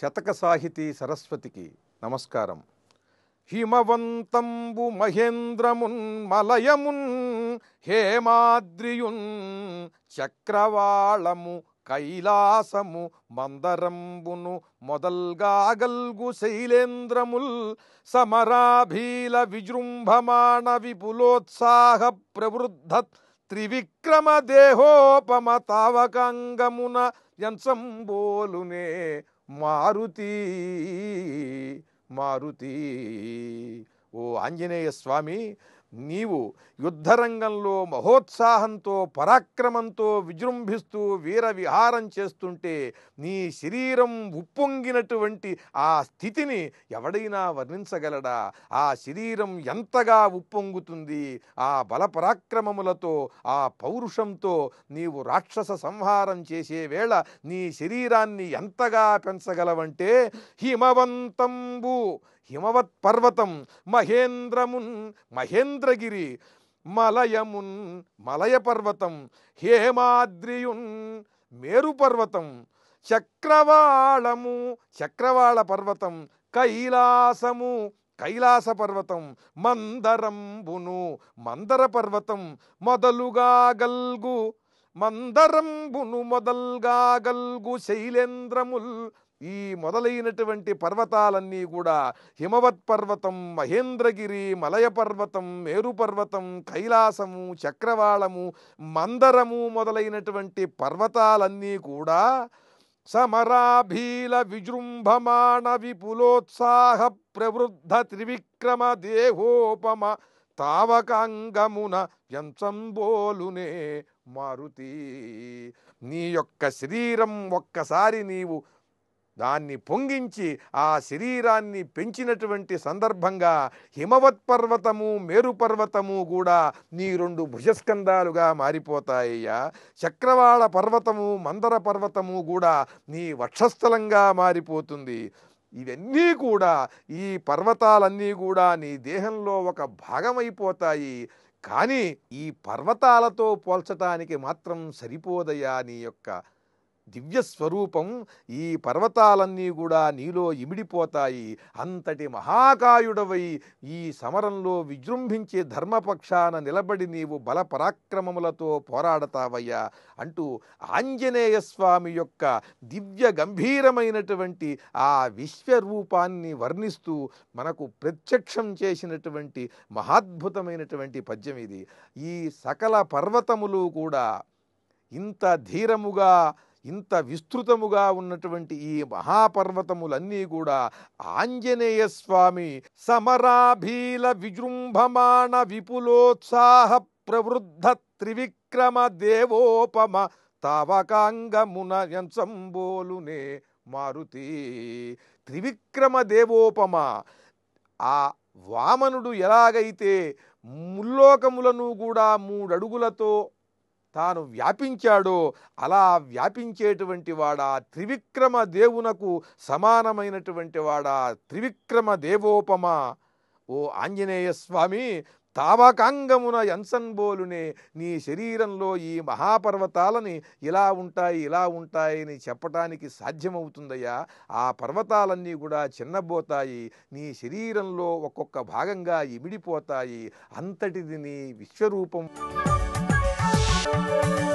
శతక సాహితీ సరస్వతికి నమస్కారం. హిమవంతంబు మహేంద్రమున్ మలయమున్ హేమాద్రియున్ చక్రవాళము కైలాసము మందరంబును మొదల్గాగల్గు శైలేంద్రముల్ సమరాభీల విజృంభమాణ విపులోత్సాహ ప్రవృద్ధ త్రివిక్రమ దేహోపమ తావకాంగమున యంసంబోలునే మారుతి మారుతి. ఓ ఆంజనేయ స్వామి నీవు యుద్ధరంగంలో మహోత్సాహంతో పరాక్రమంతో విజృంభిస్తూ వీర విహారం చేస్తుంటే నీ శరీరం ఉప్పొంగినటువంటి ఆ స్థితిని ఎవడైనా వర్ణించగలడా? ఆ శరీరం ఎంతగా ఉప్పొంగుతుంది? ఆ బల పరాక్రమములతో ఆ పౌరుషంతో నీవు రాక్షస సంహారం చేసే వేళ నీ శరీరాన్ని ఎంతగా పెంచగలవంటే హిమవంతంబు హిమవత్ పర్వతం మహేంద్రమున్ మహేంద్రగిరి మలయమున్ మలయ పర్వతం హేమాద్రియున్ మేరు పర్వతం చక్రవాళము చక్రవాళ పర్వతం కైలాసము కైలాస పర్వతం మందరంబును మందర పర్వతం మొదలుగా గల్గు మందరంబును మొదల్గా గల్గు శైలేంద్రముల్ ఈ మొదలైనటువంటి పర్వతాలన్నీ కూడా హిమవత్ పర్వతం మహేంద్రగిరి మలయ పర్వతం మేరు పర్వతం కైలాసము చక్రవాళము మందరము మొదలైనటువంటి పర్వతాలన్నీ కూడా సమరాభీల విజృంభమాణ విపులోత్సాహ ప్రవృద్ధ త్రివిక్రమ దేహోపమ తావకాంగమున ఎంచంబోలునే మారుతి. నీ యొక్క శరీరం ఒక్కసారి నీవు దాన్ని పొంగించి ఆ శరీరాన్ని పెంచినటువంటి సందర్భంగా హిమవత్ పర్వతము మేరు పర్వతము కూడా నీ రెండు భుజస్కందాలుగా మారిపోతాయ్యా. చక్రవాళ పర్వతము మందర పర్వతము కూడా నీ వక్షస్థలంగా మారిపోతుంది. ఇవన్నీ కూడా ఈ పర్వతాలన్నీ కూడా నీ దేహంలో ఒక భాగమైపోతాయి. కానీ ఈ పర్వతాలతో పోల్చటానికి మాత్రం సరిపోదయా నీ యొక్క దివ్య స్వరూపం ఈ పర్వతాలన్నీ కూడా నీలో ఇమిడిపోతాయి. అంతటి మహాకాయుడవై ఈ సమరంలో విజృంభించే ధర్మపక్షాన నిలబడి నీవు బల పరాక్రమములతో పోరాడతావయ్యా అంటూ ఆంజనేయ స్వామి యొక్క దివ్య గంభీరమైనటువంటి ఆ విశ్వరూపాన్ని వర్ణిస్తూ మనకు ప్రత్యక్షం చేసినటువంటి మహాద్భుతమైనటువంటి పద్యం ఇది. ఈ సకల పర్వతములు కూడా ఇంత ధీరముగా ఇంత విస్తృతముగా ఉన్నటువంటి ఈ మహాపర్వతములన్నీ కూడా ఆంజనేయ స్వామి సమరాభీల విజృంభమాణ విపులోత్సాహ ప్రవృద్ధ త్రివిక్రమ దేవోపమ తావకాంగమున ఎంచంబోలునే మారుతి. త్రివిక్రమ దేవోపమ ఆ వామనుడు ఎలాగైతే ముల్లోకములను కూడా మూడడుగులతో తాను వ్యాపించాడో అలా వ్యాపించేటువంటి వాడా త్రివిక్రమ దేవునకు సమానమైనటువంటి వాడా త్రివిక్రమ దేవోపమ? ఓ ఆంజనేయ స్వామి తావకాంగమున ఎంసన్బోలునే నీ శరీరంలో ఈ మహాపర్వతాలని ఇలా ఉంటాయి ఇలా ఉంటాయని చెప్పటానికి సాధ్యమవుతుందయ్యా. ఆ పర్వతాలన్నీ కూడా చిన్నబోతాయి నీ శరీరంలో ఒక్కొక్క భాగంగా ఇమిడిపోతాయి అంతటిది నీ విశ్వరూపం. Música